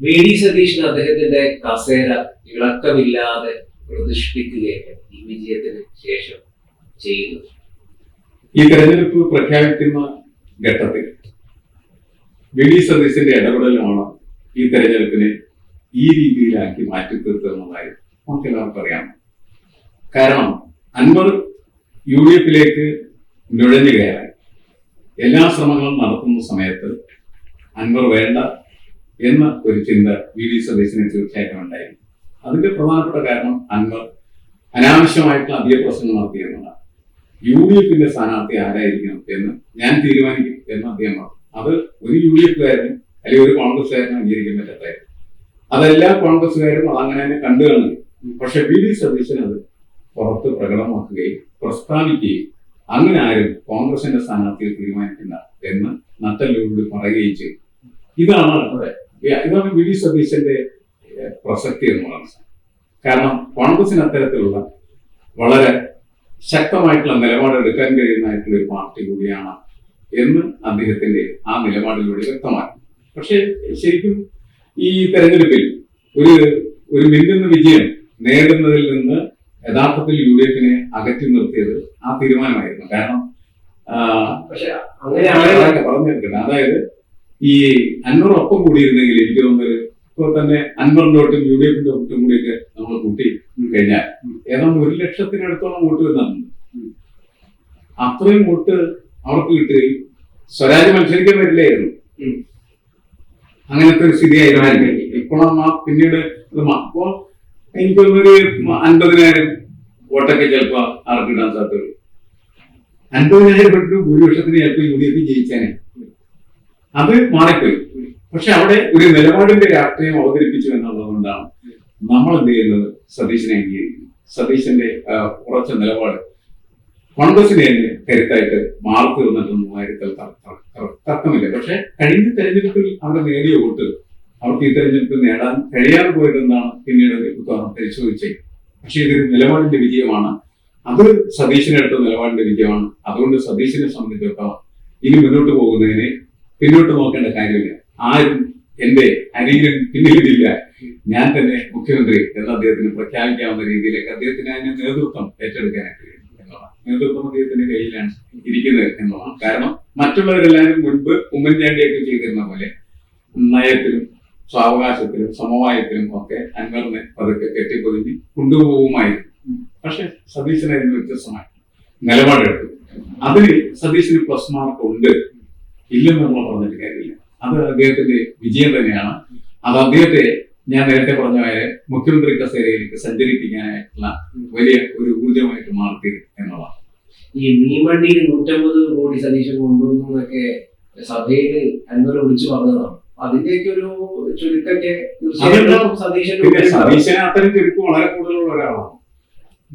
V D സതീഷിന് അദ്ദേഹത്തിന്റെ കസേര ഇളക്കമില്ലാതെ പ്രതിഷ്ഠിക്കുകയാണ് ഈ വിജയത്തിന് ശേഷം ചെയ്യുന്നത്. ഈ തെരഞ്ഞെടുപ്പ് പ്രഖ്യാപിക്കുന്ന ഘട്ടത്തിൽ വി ഡി സതീശന്റെ ഇടപെടലാണ് ഈ തെരഞ്ഞെടുപ്പിനെ ഈ രീതിയിലാക്കി മാറ്റി തീർത്തതെന്നതായി നമുക്ക് എല്ലാവർക്കും അറിയാം. കാരണം അൻവർ യു ഡി എഫിലേക്ക് നുഴഞ്ഞു കയറാൻ എല്ലാ ശ്രമങ്ങളും നടത്തുന്ന സമയത്ത് അൻവർ വേണ്ട എന്ന ഒരു ചിന്ത വി ഡി സതീശന് തീർച്ചയായിട്ടും ഉണ്ടായിരുന്നു. അതിന്റെ പ്രധാനപ്പെട്ട കാരണം അൻവർ അനാവശ്യമായിട്ടുള്ള അധിക പ്രശ്നങ്ങൾ നടത്തിയെന്നുള്ളതാണ് യു ഡി എഫിന്റെ സ്ഥാനാർത്ഥി ആരായിരിക്കണം എന്ന് ഞാൻ തീരുമാനിക്കും എന്ന് അദ്ദേഹം പറഞ്ഞു. അത് ഒരു യു ഡി എഫുകാരനും അല്ലെങ്കിൽ ഒരു കോൺഗ്രസ്സുകാരനും അംഗീകരിക്കാൻ പറ്റാത്തായിരുന്നു അതെല്ലാ കോൺഗ്രസ്സുകാരും അതങ്ങനെ തന്നെ കണ്ടു കാണുന്നു പക്ഷെ വി ഡി സതീശൻ അത് പുറത്ത് പ്രകടമാക്കുകയും പ്രസ്താവിക്കുകയും അങ്ങനെ ആരും കോൺഗ്രസിന്റെ സ്ഥാനാർത്ഥിയെ തീരുമാനിക്കില്ല എന്ന് നട്ടല്ലൂരിൽ പറയുകയും ചെയ്തു. ഇതാണ് ഇതാണ് വി ഡി സതീശന്റെ പ്രസക്തി എന്ന് പറയുന്നത് കാരണം കോൺഗ്രസിന് അത്തരത്തിലുള്ള വളരെ ശക്തമായിട്ടുള്ള നിലപാടെടുക്കാൻ കഴിയുന്നതായിട്ടുള്ള ഒരു പാർട്ടി കൂടിയാണ് എന്ന് അദ്ദേഹത്തിന്റെ ആ നിലപാടിലൂടെ വ്യക്തമാക്കി പക്ഷേ ശരിക്കും ഈ തെരഞ്ഞെടുപ്പിൽ ഒരു ഒരു മിന്നുന്ന വിജയം നേടുന്നതിൽ നിന്ന് യഥാർത്ഥത്തിൽ യു ഡി എഫിനെ അകറ്റി നിർത്തിയത് ആ തീരുമാനമായിരുന്നു. കാരണം പക്ഷെ അങ്ങനെയാണ് പറഞ്ഞു അതായത് ഈ അൻവർ ഒപ്പം കൂടിയിരുന്നെങ്കിൽ എനിക്ക് തോന്നുന്നത് ഇപ്പോൾ തന്നെ അൻവറിന്റെ ഒട്ടും യു ഡി എഫിന്റെ ഒട്ടും കൂടിയൊക്കെ നമ്മൾ കൂട്ടി കഴിഞ്ഞാൽ. ഏതാണ്ട് ഒരു ലക്ഷത്തിനടുത്തോളം വോട്ട് വരുന്നുണ്ട് അത്രയും വോട്ട് അവർക്ക് കിട്ടുകയും സ്വരാജ് മത്സരിക്കാൻ പറ്റില്ലായിരുന്നു. അങ്ങനത്തെ ഒരു സ്ഥിതി ആയിരുന്നു ഇപ്പോഴും ആ പിന്നീട് അപ്പോ എനിക്കൊന്നൊരു അൻപതിനായിരം വോട്ടൊക്കെ ചിലപ്പോ ആർക്ക് കിട്ടാൻ സാധ്യതയുള്ളൂ. അൻപതിനായിരം പെട്ടു ഭൂരിപക്ഷത്തിന് ചിലപ്പോൾ യു ഡി എഫ് ജയിച്ചേനെ അത് മാറിപ്പോയി. പക്ഷെ അവിടെ ഒരു നിലപാടിന്റെ രാഷ്ട്രീയം അവതരിപ്പിച്ചു എന്നുള്ളതുകൊണ്ടാണ് നമ്മൾ എന്ത് ചെയ്യുന്നത്? സതീശനെ അംഗീകരിക്കുന്നത് സതീശന്റെ ഉറച്ച നിലപാട് കോൺഗ്രസിനെ തന്നെ കരുത്തായിട്ട് മാറി തീർന്നിട്ടൊന്നും കാര്യത്തിൽ തർക്കമില്ല. പക്ഷെ കഴിഞ്ഞ തെരഞ്ഞെടുപ്പിൽ അവർ നേടിയ വോട്ട് അവർക്ക് ഈ തെരഞ്ഞെടുപ്പിൽ നേടാൻ കഴിയാതെ പോയതെന്നാണ് പിന്നീട് പരിശോധിച്ചത്. പക്ഷേ ഇതൊരു നിലപാടിന്റെ വിജയമാണ്. അത് സതീശനെടുത്ത നിലപാടിന്റെ വിജയമാണ്. അതുകൊണ്ട് സതീശനെ സംബന്ധിച്ചിടത്തോളം ഇനി മുന്നോട്ട് പോകുന്നതിന് പിന്നോട്ട് നോക്കേണ്ട കാര്യമില്ല. ആരും എന്റെ അരികിലും പിന്നിലില്ല. ഞാൻ തന്നെ മുഖ്യമന്ത്രി എന്ന് അദ്ദേഹത്തിന് പ്രഖ്യാപിക്കാവുന്ന രീതിയിലേക്ക് അദ്ദേഹത്തിന് അതിന് നേതൃത്വം ഏറ്റെടുക്കാനായിട്ട് എന്നുള്ളതാണ്. നേതൃത്വം അദ്ദേഹത്തിന്റെ കയ്യിലാണ് ഇരിക്കുന്നത് എന്നുള്ളതാണ്. കാരണം മറ്റുള്ളവരെല്ലാവരും മുൻപ് ഉമ്മൻചാണ്ടിയൊക്കെ ചെയ്തിരുന്ന പോലെ നയത്തിലും സ്വാവകാശത്തിലും സമവായത്തിലും ഒക്കെ അൻവറിനെ പതുക്കെ കെട്ടിപ്പൊതിഞ്ഞ് കൊണ്ടുപോകുമായിരുന്നു. പക്ഷെ സതീശനായിരുന്നു വ്യത്യസ്തമായി നിലപാടെടുത്തു. അതിന് സതീശന് പ്ലസ് മാർക്ക് ഉണ്ട്. ഇല്ലെന്ന് നമ്മൾ പറഞ്ഞിട്ട് കാര്യമില്ല. അത് അദ്ദേഹത്തിന്റെ വിജയം തന്നെയാണ്. അത് അദ്ദേഹത്തെ ഞാൻ നേരത്തെ പറഞ്ഞ പോലെ മുഖ്യമന്ത്രി കസേരയിലേക്ക് സഞ്ചരിപ്പിക്കാനായിട്ടുള്ള വലിയ ഒരു ഊർജമായിട്ട് മാറി എന്നുള്ളതാണ്. ഈ മീൻവണ്ടിയിൽ നൂറ്റമ്പത് കോടി സതീശൻ കൊണ്ടുവന്നു എന്നൊക്കെ സഭയിൽ അൻവർ വിളിച്ചു പറഞ്ഞതാണ്. അതിന്റെയൊക്കെ ഒരു ചുരുക്കൊക്കെ സതീശൻ അത്തരം ചുരുക്കം വളരെ കൂടുതലുള്ള ഒരാളാണ്.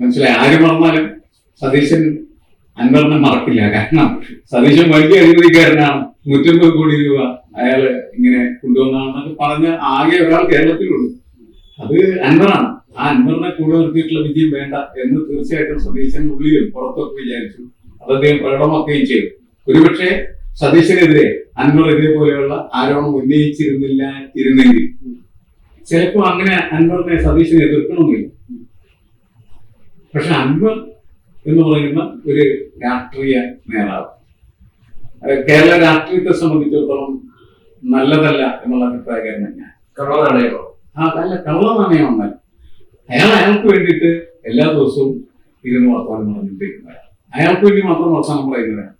മനസ്സിലായി? ആര് മറന്നാലും സതീശൻ അൻവറിനെ മറക്കില്ല. കാരണം സതീശൻ വലിയ അഴിമതിക്കാരനാണ് നൂറ്റമ്പത് കോടി രൂപ അയാൾ ഇങ്ങനെ കൊണ്ടുവന്നാണെന്നൊക്കെ പറഞ്ഞ ആകെ ഒരാൾ കേരളത്തിലുള്ളൂ. അത് അൻവറാണ്. ആ അൻവറിനെ കൂടെ നിർത്തിയിട്ടുള്ള വിജയം വേണ്ട എന്ന് തീർച്ചയായിട്ടും സതീശൻ ഉള്ളിലും പുറത്തൊക്കെ വിചാരിച്ചു. അത് അദ്ദേഹം പ്രകടമാക്കുകയും ചെയ്തു. ഒരുപക്ഷെ സതീശനെതിരെ അൻവർ ഇതേപോലെയുള്ള ആരോപണം ഉന്നയിച്ചിരുന്നില്ല ഇരുന്നെങ്കിൽ. ചിലപ്പോ അങ്ങനെ അൻവറിനെ സതീശനെ എതിർക്കണമെന്നില്ല. പക്ഷെ അൻവർ എന്ന് പറയുന്ന ഒരു രാഷ്ട്രീയ നേതാവ്. കേരള രാഷ്ട്രീയത്തെ സംബന്ധിച്ചിടത്തോളം നല്ലതല്ല എന്നുള്ള അഭിപ്രായക്കാരനാണ് ഞാൻ. കള്ളനാണയോ? ആ അല്ല കള്ള നാണയമല്ല അയാൾ അയാൾക്ക് വേണ്ടിയിട്ട് എല്ലാ ദിവസവും ഇരുന്ന് വർത്തമാനം പറഞ്ഞുകൊണ്ടിരിക്കുന്നവരാണ് അയാൾക്ക് വേണ്ടി മാത്രം വർത്തമാനം പറയുന്നവരാണ്.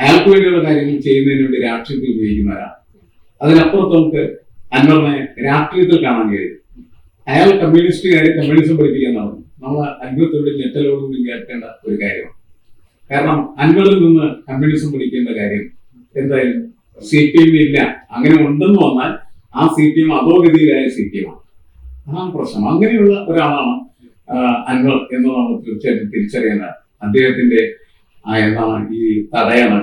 അയാൾക്ക് വേണ്ടിയുള്ള കാര്യങ്ങൾ ചെയ്യുന്നതിന് വേണ്ടി രാഷ്ട്രീയത്തിൽ ഉപയോഗിക്കുന്നവരാണ്. അതിനപ്പുറത്ത് നമുക്ക് അൻവറിനെ രാഷ്ട്രീയത്തിൽ കാണാൻ കഴിയും. അയാൾ കമ്മ്യൂണിസ്റ്റുകാരെ കമ്മ്യൂണിസം പഠിപ്പിക്കാൻ നമ്മൾ അത്ഭുതത്തോടും ഞെട്ടലോടുകൂടി കേൾക്കേണ്ട ഒരു കാര്യമാണ്. കാരണം അൻപതിൽ നിന്ന് കമ്മ്യൂണിസം പഠിക്കേണ്ട കാര്യം എന്തായാലും സി പി എം ഇല്ല. അങ്ങനെ ഉണ്ടെന്ന് വന്നാൽ ആ സി പി എം അധോഗതിയിലായ സി പി എം ആണ്. അതാണ് പ്രശ്നം. അങ്ങനെയുള്ള ഒരാളാണ് അൻവർ എന്ന് നമ്മൾ തീർച്ചയായിട്ടും തിരിച്ചറിയേണ്ട അദ്ദേഹത്തിന്റെ ആ എന്താണ് ഈ തടയണം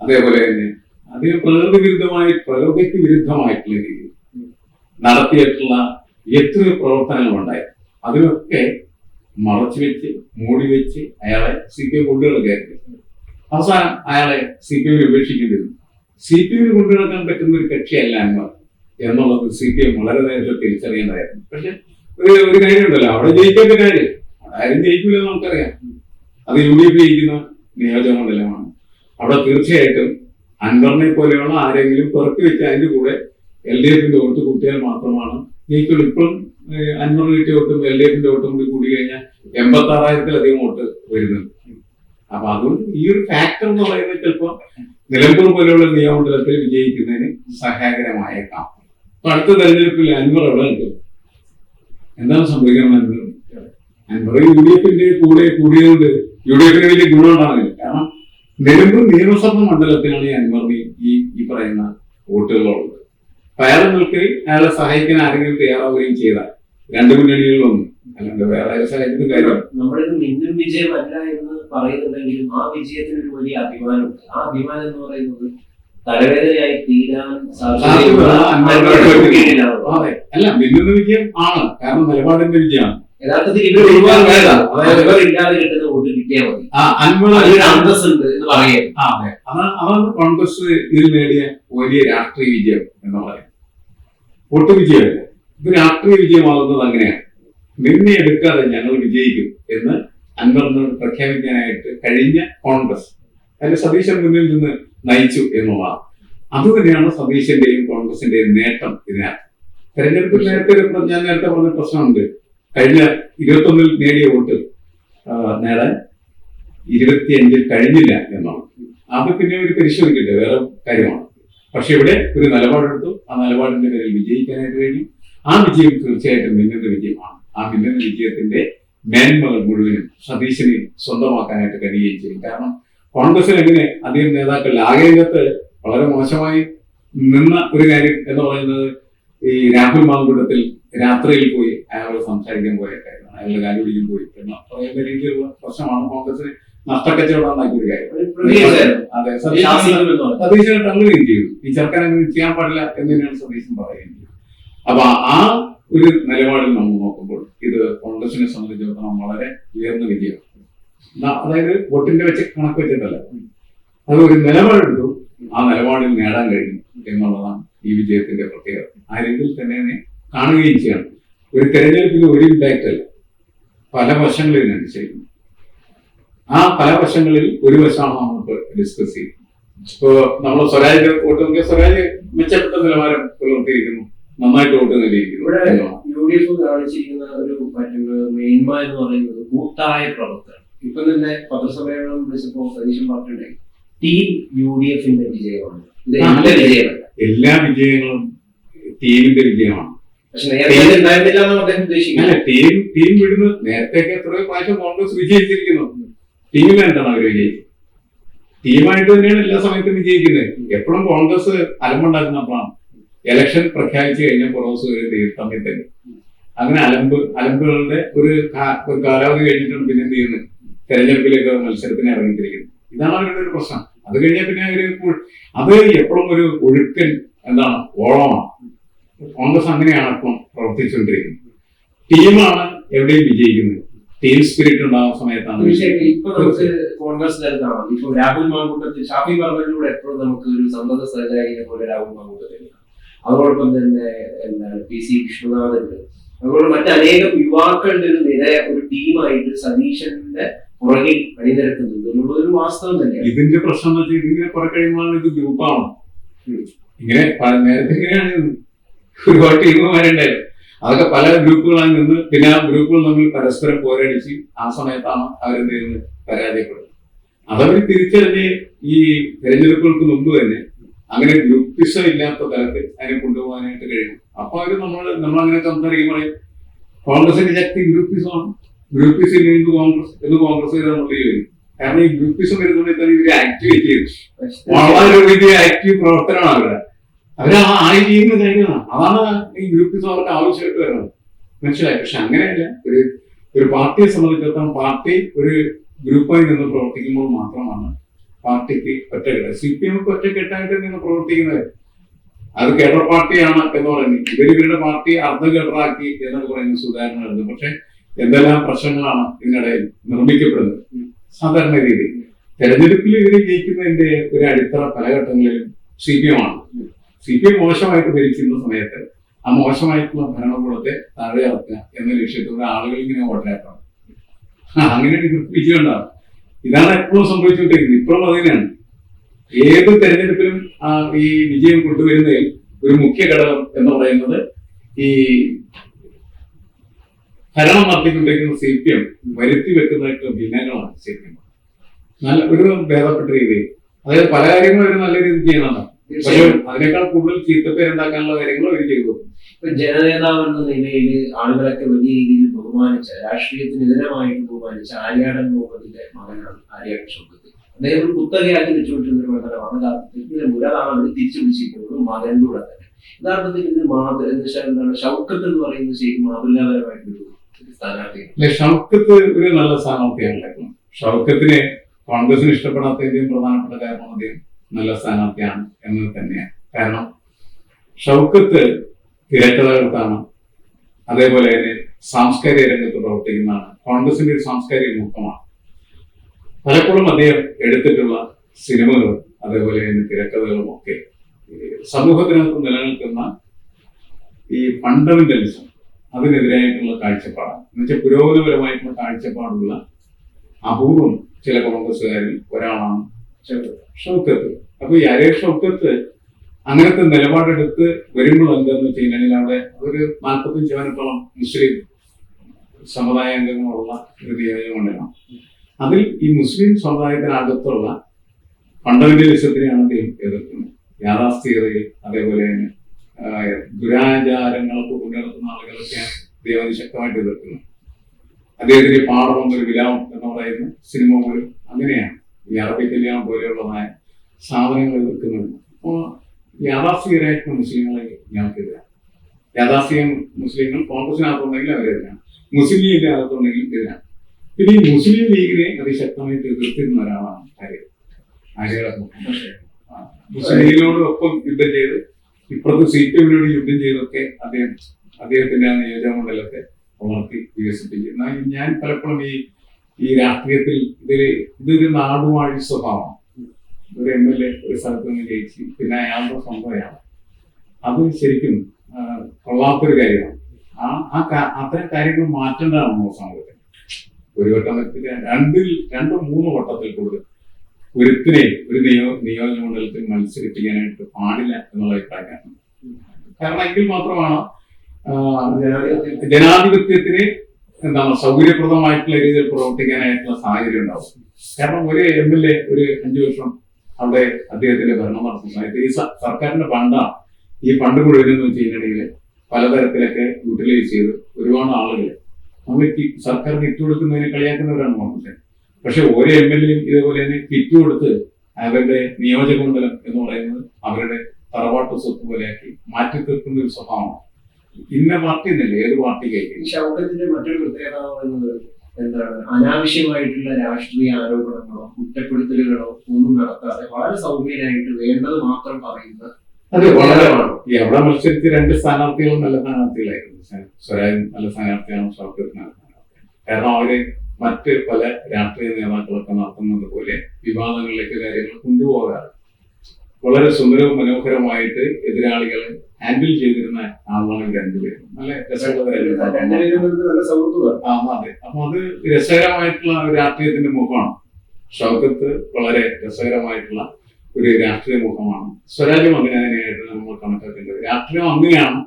അതേപോലെ തന്നെ അദ്ദേഹം പ്രകൃതി വിരുദ്ധമായി പ്രകൃതിക്ക് വിരുദ്ധമായിട്ടുള്ള രീതിയിൽ നടത്തിയിട്ടുള്ള എത്രയോ പ്രവർത്തനങ്ങളുണ്ടായി. അതിനൊക്കെ മറച്ചു വെച്ച് മൂടി വെച്ച് അയാളെ സി പി എം കൊണ്ടുനടക്കുകയായിരുന്നു അവസാനം അയാളെ സി പി ഐ ഉപേക്ഷിക്കേണ്ടി വന്നു. സി പി ഐ കൊണ്ടുനടക്കാൻ പറ്റുന്ന ഒരു കക്ഷിയല്ല അൻവർ എന്നുള്ളത് സി പി എം വളരെ നേരത്തെ തിരിച്ചറിയേണ്ടതായിരുന്നു. പക്ഷെ ഒരു ഒരു കാര്യമുണ്ടല്ലോ അവിടെ ജയിക്കേണ്ട കാര്യം. ആരും ജയിക്കില്ലെന്ന് നമുക്കറിയാം. അത് യു ഡി എഫ് ജയിക്കുന്ന നിയോജക മണ്ഡലമാണ്. അവിടെ തീർച്ചയായിട്ടും അൻവറിനെ പോലെയുള്ള ആരെങ്കിലും പുറത്തു വെച്ച് അതിന്റെ കൂടെ എൽ ഡി എഫിന്റെ ഓർത്ത് കൂട്ടിയാൽ മാത്രമാണ് ജയിക്കുള്ളൂ. ഇപ്പം അൻവർ കിട്ടിയ വോട്ടും എൽ ഡി എഫിന്റെ വോട്ടും കൂടി കൂടി കഴിഞ്ഞാൽ എൺപത്തി ആറായിരത്തിലധികം വോട്ട് വരുന്നുണ്ട് അപ്പൊ അതുകൊണ്ട് ഈ ഒരു ഫാക്ടർ എന്ന് പറയുന്നത് ചിലപ്പോൾ നിലമ്പൂർ പോലെയുള്ള നിയമമണ്ഡലത്തിൽ വിജയിക്കുന്നതിന് സഹായകരമായേക്കാം അപ്പൊ അടുത്ത തെരഞ്ഞെടുപ്പിൽ അൻവർ എവിടെ നിൽക്കും എന്താണ് സംഭവിക്കുന്നത് അൻവർ? അൻവർ യു ഡി എഫിന്റെ കൂടെ കൂടിയതുകൊണ്ട് യു ഡി എഫിന് വലിയ ഗുണം ഉണ്ടാകുന്നില്ല. കാരണം നിലമ്പൂർ നിയമസഭ മണ്ഡലത്തിലാണ് ഈ അൻവറിന് ഈ ഈ പറയുന്ന വോട്ടുകളുള്ളത്. അപ്പൊ അയാളെ നിൽക്കി അയാളെ സഹായിക്കാൻ ആരെങ്കിലും തയ്യാറാവുകയും ചെയ്താൽ രണ്ട് മുന്നണികളിലൊന്നും അല്ലാണ്ട് വേറെ കാര്യമാണ് കാര്യം നമ്മളിത് മിന്നും വിജയമല്ല എന്ന് പറയുന്നുണ്ടെങ്കിലും ആ വിജയത്തിന് ഒരു വലിയ അഭിമാനമുണ്ട്. ആ അഭിമാനം എന്ന് പറയുന്നത് തലവേദനയായി തീരാൻ അല്ല മിന്നുന്ന വിജയം ആണ്. കാരണം നിലപാടിന്റെ വിജയമാണ്. യഥാർത്ഥത്തിൽ ഇത് ഇല്ലാതെ കിട്ടുന്ന വോട്ട് കിട്ടിയാൽ മതി. ആ അൻവർ അതിലൊരു അന്തസ്സുണ്ട് എന്ന് പറയാം അതാണ് കോൺഗ്രസ് ഇതിൽ നേടിയ വലിയ രാഷ്ട്രീയ വിജയം എന്ന് പറയാം വോട്ട് വിജയമല്ല. ഇത് രാഷ്ട്രീയ വിജയമാകുന്നത് അങ്ങനെയാണ്. നിന്നെ എടുക്കാതെ ഞങ്ങൾ വിജയിക്കും എന്ന് അൻവറിനോട് പ്രഖ്യാപിക്കാനായിട്ട് കഴിഞ്ഞ കോൺഗ്രസ്. അതിന്റെ സതീശൻ മുന്നിൽ നിന്ന് നയിച്ചു എന്നുള്ളതാണ്. അത് തന്നെയാണ് സതീശന്റെയും കോൺഗ്രസിന്റെയും നേട്ടം ഇതിനകത്ത്. തെരഞ്ഞെടുപ്പിൽ നേരത്തെ ഞാൻ നേരത്തെ പറഞ്ഞ പ്രശ്നമുണ്ട്. കഴിഞ്ഞ ഇരുപത്തൊന്നിൽ നേടിയ വോട്ട് നേടാൻ ഇരുപത്തിയഞ്ചിൽ കഴിഞ്ഞില്ല എന്നാണ്. അത് പിന്നെ ഒരു പരിശോധിക്കട്ടെ വേറെ കാര്യമാണ്. പക്ഷെ ഇവിടെ ഒരു നിലപാടെടുത്തു. ആ നിലപാടിന്റെ പേരിൽ വിജയിക്കാനായിട്ട് കഴിഞ്ഞു. ആ വിജയം തീർച്ചയായിട്ടും മിന്നുന്ന വിജയമാണ്. ആ മിന്നുന്ന വിജയത്തിന്റെ മേന്മകൾ മുഴുവനും സതീശനെ സ്വന്തമാക്കാനായിട്ട് കഴിയുകയും ചെയ്യും കാരണം കോൺഗ്രസിൽ എങ്ങനെ അധികം നേതാക്കൾ ആകെയകത്ത് വളരെ മോശമായി നിന്ന ഒരു കാര്യം എന്ന് പറയുന്നത് ഈ രാഹുൽ മാങ്കുടത്തിൽ രാത്രിയിൽ പോയി അയാളോട് സംസാരിക്കാൻ പോയ കാര്യമാണ്. അയാളുടെ കാര്യം പിടിക്കാൻ പോയി. എന്ന് പറയുന്ന രീതിയിലുള്ള പ്രശ്നമാണ് കോൺഗ്രസിന് നഷ്ടക്കച്ചവടം ഉണ്ടാക്കിയ ഒരു കാര്യം അതെ. സതീശനെ തള്ളുകയും ചെയ്തു. ഈ ചെറുക്കൻ അങ്ങനെ ചെയ്യാൻ പാടില്ല എന്ന് തന്നെയാണ് സതീശൻ പറയുന്നത്. അപ്പൊ ആ ഒരു നിലപാടിൽ നമ്മൾ നോക്കുമ്പോൾ ഇത് കോൺഗ്രസിനെ സംബന്ധിച്ചിടത്തോളം വളരെ ഉയർന്ന വിജയമാണ്. അതായത് വോട്ടിന്റെ വെച്ച് കണക്ക് വെച്ചിട്ടല്ല. അത് ഒരു നിലപാടെടുത്തു ആ നിലപാടിൽ നേടാൻ കഴിഞ്ഞു എന്നുള്ളതാണ് ഈ വിജയത്തിന്റെ പ്രത്യേകത. ആ രീതിയിൽ തന്നെ കാണുകയും ചെയ്യണം. ഒരു തെരഞ്ഞെടുപ്പിന് ഒരു ഇമ്പാക്റ്റ് അല്ല. പല വശങ്ങളിൽ അനുസരിക്കുന്നു ആ പല വശങ്ങളിൽ ഒരു വശമാണ് നമ്മളിപ്പോ ഡിസ്കസ് ചെയ്യുന്നത്. ഇപ്പോ നമ്മൾ സ്വരാജ് വോട്ട് നോക്കിയ സ്വരാജ് മെച്ചപ്പെട്ട നിലവാരം പുലർത്തിയിരിക്കുന്നു. നന്നായിട്ട് വോട്ട് ഇവിടെ യു ഡി എഫ് കാണിച്ചിരിക്കുന്ന ഒരു മേന്മ എന്ന് പറയുന്നത് കൂട്ടായ പ്രവർത്തനം. ഇപ്പൊ തന്നെ പത്രസമ്മേളനം വിളിച്ചപ്പോ സതീശൻ പറഞ്ഞിട്ടുണ്ടായി ടീം യു ഡി എഫിന്റെ വിജയമാണ്. ഇത് എന്റെ വിജയമല്ല എല്ലാ വിജയങ്ങളും ടീമിന്റെ വിജയമാണ്. ടീം ടീം വിടുന്ന നേരത്തെയൊക്കെ എത്രയോ പ്രാവശ്യം കോൺഗ്രസ് വിജയിച്ചിരിക്കുന്നു. ടീമിലായിട്ടാണ് അവർ വിജയിച്ചത്. ടീമായിട്ട് തന്നെയാണ് എല്ലാ സമയത്തും വിജയിക്കുന്നത്. എപ്പോഴും കോൺഗ്രസ് അലമ്പുണ്ടാക്കുന്നപ്പോഴാണ് ഇലക്ഷൻ പ്രഖ്യാപിച്ചു കഴിഞ്ഞാൽ കോൺഗ്രസ് ഒരു തീർത്ഥം തന്നെ അങ്ങനെ അലമ്പ് അലമ്പുകളുടെ ഒരു ഒരു കാലാവധി കഴിഞ്ഞിട്ടാണ് പിന്നെ എന്ത് ചെയ്യുന്നത്? തെരഞ്ഞെടുപ്പിലേക്ക് മത്സരത്തിന് ഇറങ്ങിത്തിരിക്കുന്നത്. ഇതാണ് അവരുടെ ഒരു പ്രശ്നം. അത് കഴിഞ്ഞാൽ പിന്നെ അവർ അത് എപ്പോഴും ഒരു ഒഴുക്കൻ എന്താണ് ഓളമാണ്. കോൺഗ്രസ് അങ്ങനെയാണ് ഇപ്പം പ്രവർത്തിച്ചുകൊണ്ടിരിക്കുന്നത്. ടീമാണ് എവിടെയും വിജയിക്കുന്നത്. ടീം സ്പിരിറ്റ് ഉണ്ടാകുന്ന സമയത്താണ് ഇപ്പൊ നമുക്ക് കോൺഗ്രസ് ഇപ്പൊ രാഹുൽ മാങ്കൂട്ടത്തിൽ ഷാഫി പറമ്പിലൂടെ എപ്പോഴും നമുക്ക് ഒരു സന്തത സഹചാരിയെ പോലെ രാഹുൽ മാങ്കൂട്ടത്തിൽ അതോടൊപ്പം തന്നെ എന്താണ് പി സി വിഷ്ണുനാഥ് ഉണ്ട് അതുപോലെ മറ്റനേകം യുവാക്കളുടെ ഒരു നിര ഒരു ടീമായിട്ട് സതീശന്റെ പുറകിൽ അണിനിരക്കുന്നുണ്ട് എന്നുള്ളത് ഒരു വാസ്തവം തന്നെയാണ്. ഇതിന്റെ പ്രശ്നം ഇതിങ്ങനെ കുറെ കഴിയുമ്പോഴാണ് ഇത് ഗ്രൂപ്പാണ് ഇങ്ങനെ നേരത്തെ ഇങ്ങനെയാണ് ഒരുപാട് ടീമുമാരുണ്ടായിരുന്നു അതൊക്കെ പല ഗ്രൂപ്പുകളായി നിന്ന് പിന്നെ ആ ഗ്രൂപ്പുകൾ തമ്മിൽ പരസ്പരം പോരടിച്ച് ആ സമയത്താണ് അവരെന്ത് ചെയ്യുന്നത്? പരാജയപ്പെടുന്നത്. അതവർ തിരിച്ചറിഞ്ഞ് ഈ തെരഞ്ഞെടുപ്പുകൾക്ക് മുമ്പ് തന്നെ അങ്ങനെ ഗ്രൂപ്പിസം ഇല്ലാത്ത തലത്തിൽ അതിനെ കൊണ്ടുപോകാനായിട്ട് കഴിയും. അപ്പൊ അവർ നമ്മൾ നമ്മൾ അങ്ങനെ സംസാരിക്കും പറയും കോൺഗ്രസിന്റെ ശക്തി ഗ്രൂപ്പിസമാണ് ഗ്രൂപ്പിസം ഇല്ലെങ്കിൽ കോൺഗ്രസ് എന്ന് കോൺഗ്രസ് നമ്മൾ ചെയ്യും. കാരണം ഈ ഗ്രൂപ്പിസം വരുന്ന തന്നെ ഇവർ ആക്ടിവേറ്റ് ചെയ്തു വളരെ വലിയ ആക്റ്റീവ് പ്രവർത്തനമാണ് അവരുടെ അവർ ആ ആയി ചെയ്യുന്ന കാര്യമാണ് അതാണ് ഈ ഗ്രൂപ്പിസം അവർക്ക് ആവശ്യമായിട്ട് വരുന്നത്. മനസ്സിലായി? പക്ഷെ അങ്ങനെയല്ല. ഒരു ഒരു പാർട്ടിയെ സംബന്ധിച്ചിടത്തോളം പാർട്ടി ഒരു ഗ്രൂപ്പായി നിന്ന് പ്രവർത്തിക്കുമ്പോൾ മാത്രമാണ് പാർട്ടിക്ക് ഒറ്റക്കെട്ട്. സി പി എം ഒറ്റക്കെട്ടായിട്ട് നിന്ന് പ്രവർത്തിക്കുന്നത് അത് കേഡർ പാർട്ടിയാണ് എന്ന് പറയുന്നത് ഇവർ ഇവരുടെ പാർട്ടി അർദ്ധ കേഡറാക്കി എന്നൊക്കെ പറയുന്ന സുധാരണ പക്ഷെ എന്തെല്ലാം പ്രശ്നങ്ങളാണ് ഇതിനിടയിൽ നിർമ്മിക്കപ്പെടുന്നത്? സാധാരണ രീതിയിൽ തെരഞ്ഞെടുപ്പിൽ ഇവർ ജയിക്കുന്നതിന്റെ ഒരു അടിത്തറ പല ഘട്ടങ്ങളിലും സി പി എം ആണ് സി പി എം മോശമായിട്ട് ഭരിക്കുന്ന സമയത്ത് ആ മോശമായിട്ടുള്ള ഭരണകൂടത്തെ താഴെ എന്ന ലക്ഷ്യത്തോടെ ആളുകൾ ഇങ്ങനെ വോട്ടാക്കണം അങ്ങനെ വിജയം ഉണ്ടാവും ഇതാണ് എപ്പോഴും സംഭവിച്ചുകൊണ്ടിരിക്കുന്നത്. ഇപ്പോഴും അതിനാണ് ഏത് തെരഞ്ഞെടുപ്പിലും ഈ വിജയം കൊണ്ടുവരുന്നതിൽ ഒരു മുഖ്യ ഘടകം എന്ന് പറയുന്നത് ഈ ഭരണം നടത്തിക്കൊണ്ടിരിക്കുന്ന സി പി എം വരുത്തി വെക്കുന്നതായിട്ടുള്ള ഭിന്നങ്ങളാണ് സി പി എം. നല്ല ഒരു ഭേദപ്പെട്ട രീതിയിൽ. അതായത് പല കാര്യങ്ങളും ഒരു നല്ല രീതിയിൽ ചെയ്യുന്നതാണ് പക്ഷേ അതിനേക്കാൾ കൂടുതൽ ചീത്തപ്പേരുണ്ടാക്കാനുള്ള കാര്യങ്ങൾ അവർ ചെയ്തു. ജനനേതാവ് എന്ന നിലയിൽ ആളുകളൊക്കെ വലിയ രീതിയിൽ ബഹുമാനിച്ച രാഷ്ട്രീയത്തിന് ഇതരമായിട്ട് ബഹുമാനിച്ച ആര്യാടൻ മുഹമ്മദിന്റെ മകനാണ് ആര്യാടൻ ഷൗക്കത്ത് അദ്ദേഹം ഒരു കുത്തകയാക്കി വെച്ചുകൊണ്ടിരുന്ന ഒരു മണ്ഡലമാണ് ഇതിന്റെ മുരതാണ് അവർ തിരിച്ചു പിടിച്ചിരിക്കുന്നത് മകനിലൂടെ തന്നെ. യഥാർത്ഥത്തിൽ ഇത് മാതൃ എന്ന് വെച്ചാൽ എന്താണ് ഷൗക്കത്ത് എന്ന് പറയുന്നത് ശരിക്കും മാതൃകാപരമായിട്ടൊരു സ്ഥാനാർത്ഥിയാണ്. ഷൗക്കത്ത് ഒരു നല്ല സ്ഥാനാർത്ഥിയാണ് ഷൗക്കത്തിനെ കോൺഗ്രസിന് ഇഷ്ടപ്പെടാത്തതിന്റെയും പ്രധാനപ്പെട്ട കാരണം അദ്ദേഹം നല്ല സ്ഥാനാർത്ഥിയാണ് എന്നത് തന്നെയാണ്. കാരണം ഷൗക്കത്ത് തിരക്കഥകർത്താണ് അതേപോലെ തന്നെ സാംസ്കാരിക രംഗത്ത് പ്രവർത്തിക്കുന്നതാണ്. കോൺഗ്രസിന്റെ ഒരു സാംസ്കാരിക മുഖമാണ്. പലപ്പോഴും അദ്ദേഹം എടുത്തിട്ടുള്ള സിനിമകളും അതേപോലെ തന്നെ തിരക്കഥകളും ഒക്കെ സമൂഹത്തിനകത്ത് നിലനിൽക്കുന്ന ഈ ഫണ്ടമെന്റലിസം അതിനെതിരായിട്ടുള്ള കാഴ്ചപ്പാടാണ്. എന്നുവെച്ചാൽ പുരോഗമനപരമായിട്ടുള്ള കാഴ്ചപ്പാടുള്ള അപൂർവം ചില കോൺഗ്രസ്സുകാരിൽ ഒരാളാണ്. ഷൗക്കത്ത് അപ്പൊ ഈ അരേ ഷൗക്കത്ത് അങ്ങനത്തെ നിലപാടെടുത്ത് വരുമ്പോൾ എന്താന്ന് വെച്ച് കഴിഞ്ഞാൽ അവിടെ ഒരു നാൽപ്പത്തഞ്ച് ശതമാനത്തോളം മുസ്ലിം സമുദായ അംഗങ്ങളുള്ള ഒരു നിയോജകമണ്ഡലമാണ് അതിൽ ഈ മുസ്ലിം സമുദായത്തിനകത്തുള്ള ഫണ്ടമെന്റലിസത്തിനെയാണ് അദ്ദേഹം എതിർക്കുന്നത്. യാഥാസ്ഥികതയിൽ അതേപോലെ തന്നെ ദുരാചാരങ്ങളൊക്കെ കൊണ്ടുനടത്തുന്ന ആളുകളൊക്കെയാണ് അദ്ദേഹം ശക്തമായിട്ട് എതിർക്കുന്നത്. അദ്ദേഹത്തിന്റെ ഈ പാടം ഒരു വിലാപം എന്ന് പറയുന്ന സിനിമ പോലും അങ്ങനെയാണ്. ഈ അറബി കല്യാണം പോലെയുള്ളതായ സാധനങ്ങൾ എതിർക്കുന്നത്. അപ്പോൾ യാഥാസ്ഥികരായിട്ടുള്ള മുസ്ലിങ്ങളെ ഞങ്ങൾക്കെതിരാണ്. യാഥാസ്ഥിക മുസ്ലിങ്ങൾ കോൺഗ്രസിനകത്തുണ്ടെങ്കിൽ അവരെതിരാണ്. മുസ്ലിം ലീഗിനകത്തുണ്ടെങ്കിൽ എതിരാണ്. പിന്നെ ഈ മുസ്ലിം ലീഗിനെ അതിശക്തമായിട്ട് എതിർത്തിരുന്ന ഒരാളാണ് ആര്യ മുസ്ലിം ലീഗിനോട് ഒപ്പം യുദ്ധം ചെയ്ത് ഇപ്പുറത്ത് സി പി യുദ്ധം ചെയ്തൊക്കെ അദ്ദേഹം അദ്ദേഹത്തിന്റെ ആ നിയോജകമണ്ഡലത്തെ വളർത്തി വികസിപ്പിക്കും ഞാൻ പലപ്പോഴും ഈ ഈ രാഷ്ട്രീയത്തിൽ ഇതിൽ ഇതൊരു നാടുവാഴി സ്വഭാവമാണ്. ഒരു എം എൽ എ ഒരു സ്ഥലത്ത് നിന്ന് ജയിച്ച് പിന്നെ അയാളുടെ സ്വന്തമാണ് അത് ശരിക്കും കൊള്ളാത്തൊരു കാര്യമാണ്. ആ ആ അത്തരം കാര്യങ്ങൾ മാറ്റേണ്ടതാണ് സമൂഹത്തിൽ. ഒരു വട്ടത്തിൽ രണ്ടിൽ രണ്ടോ മൂന്നോ വട്ടത്തിൽ കൂടുതൽ ഒരുത്തിനെ ഒരു നിയോ നിയോജക മണ്ഡലത്തിൽ മത്സരിപ്പിക്കാനായിട്ട് പാടില്ല എന്നുള്ള അഭിപ്രായമാണ്. കാരണം എങ്കിൽ മാത്രമാണ് ജനാധിപത്യത്തിന് എന്താണ് സൗകര്യപ്രദമായിട്ടുള്ള രീതിയിൽ പ്രവർത്തിക്കാനായിട്ടുള്ള സാഹചര്യം ഉണ്ടാവും കാരണം ഒരു എം എൽ എ ഒരു അഞ്ചു വർഷം അവിടെ അദ്ദേഹത്തിന്റെ ഭരണം നടത്തുന്ന. ഈ സർക്കാരിന്റെ ഫണ്ടാണ് ഈ ഫണ്ട് മുഴുവനെന്ന് വെച്ച് കഴിഞ്ഞിട്ടുണ്ടെങ്കിൽ പലതരത്തിലൊക്കെ യൂട്ടിലൈസ് ചെയ്ത് ഒരുപാട് ആളുകൾ നമ്മൾ സർക്കാർ കിറ്റ് കൊടുക്കുന്നതിനെ കളിയാക്കുന്നവരാണ് കോൺഗ്രസ് പക്ഷെ ഓരോ എം എൽ എയും ഇതേപോലെ തന്നെ കിറ്റ് കൊടുത്ത് അവരുടെ നിയോജക മണ്ഡലം എന്ന് പറയുന്നത് അവരുടെ തറവാട്ട് സ്വത്ത് പോലെയാക്കി മാറ്റി തീർക്കുന്ന ഒരു സ്വഭാവമാണ്. ഇന്ന പാർട്ടി എന്നല്ലേ ഏത് പാർട്ടി കഴിക്കും ഷൗക്കത്തിന്റെ മറ്റൊരു പ്രത്യേകത എന്താണ് അനാവശ്യമായിട്ടുള്ള രാഷ്ട്രീയ ആരോപണങ്ങളോ കുറ്റപ്പെടുത്തലുകളോ ഒന്നും നടത്താതെ വളരെ സൗമ്യനായിട്ട് വേണ്ടത് മാത്രം പറയുന്ന അതെ വളരെ. എവിടെ മത്സരിച്ച് രണ്ട് സ്ഥാനാർത്ഥികളും നല്ല സ്ഥാനാർത്ഥികളായിരുന്നു. സ്വ- സ്വരാജ് നല്ല സ്ഥാനാർത്ഥിയാണ് ഷൗക്കത്ത് നല്ല സ്ഥാനാർത്ഥിയാണ് കാരണം അവർ മറ്റ് പല രാഷ്ട്രീയ നേതാക്കളൊക്കെ നടത്തുന്നത് പോലെ വിവാദങ്ങളിലേക്ക് കാര്യങ്ങൾ കൊണ്ടുപോകാറ്. വളരെ സുന്ദരവും മനോഹരമായിട്ട് എതിരാളികളെ ഹാൻഡിൽ ചെയ്തിരുന്ന ആളാണ് ഇവർ രണ്ടുപേരും നല്ല അതെ. അപ്പൊ അത് രസകരമായിട്ടുള്ള ഒരു രാഷ്ട്രീയത്തിന്റെ മുഖമാണ്. ഷൗക്കത്ത് വളരെ രസകരമായിട്ടുള്ള ഒരു രാഷ്ട്രീയ മുഖമാണ്. സ്വരാജ്യം അങ്ങനെ തന്നെയായിട്ട് നമ്മൾ കണക്കാക്കേണ്ടത് രാഷ്ട്രീയം അങ്ങനെയാണ്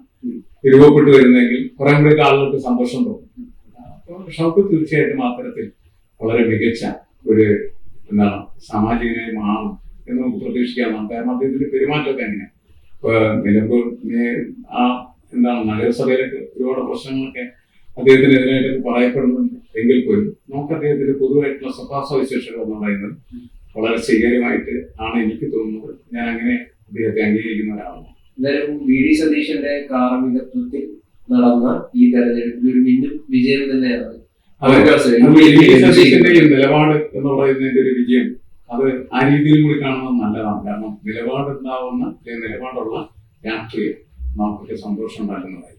രൂപപ്പെട്ടു വരുന്നതെങ്കിൽ കുറെ കൂടെ ആളുകൾക്ക് സന്തോഷം തോന്നും. അപ്പോൾ ഷൗക്കത്ത് തീർച്ചയായിട്ടും അത്തരത്തിൽ വളരെ മികച്ച ഒരു എന്താണ് സാമാജികനായി മാറും എന്ന് നമുക്ക് പ്രതീക്ഷിക്കാവുന്നതാണ്. കാരണം അദ്ദേഹത്തിന്റെ പെരുമാറ്റമൊക്കെ എങ്ങനെയാണ് നിലമ്പൂർ ആ എന്താണ് നഗരസഭയിലൊക്കെ ഒരുപാട് പ്രശ്നങ്ങളൊക്കെ അദ്ദേഹത്തിനെതിരായിട്ട് പറയപ്പെടുന്നുണ്ട്. എങ്കിൽ പോലും നമുക്ക് അദ്ദേഹത്തിന്റെ പൊതുവായിട്ടുള്ള സഭാ സവിശേഷകൾ എന്ന് പറയുന്നത് വളരെ സ്വീകാര്യമായിട്ട് ആണ് എനിക്ക് തോന്നുന്നത്. ഞാൻ അങ്ങനെ അദ്ദേഹത്തെ അംഗീകരിക്കുന്ന ഒരാളാണ്. എന്തായാലും വി ഡി സതീശന്റെ കാർമികത്വത്തിൽ നടന്ന ഈ തെരഞ്ഞെടുപ്പിൽ ഒരു വീണ്ടും വിജയം തന്നെയാണ്. നിലപാട് എന്ന് പറയുന്നതിന്റെ ഒരു വിജയം അത് ആ രീതിയിൽ കൂടി കാണുന്നത് നല്ലതാണ്. കാരണം നിലപാടുണ്ടാവുന്ന നിലപാടുള്ള രാഷ്ട്രീയം നമുക്കൊക്കെ സന്തോഷം ഉണ്ടാക്കുന്നതായി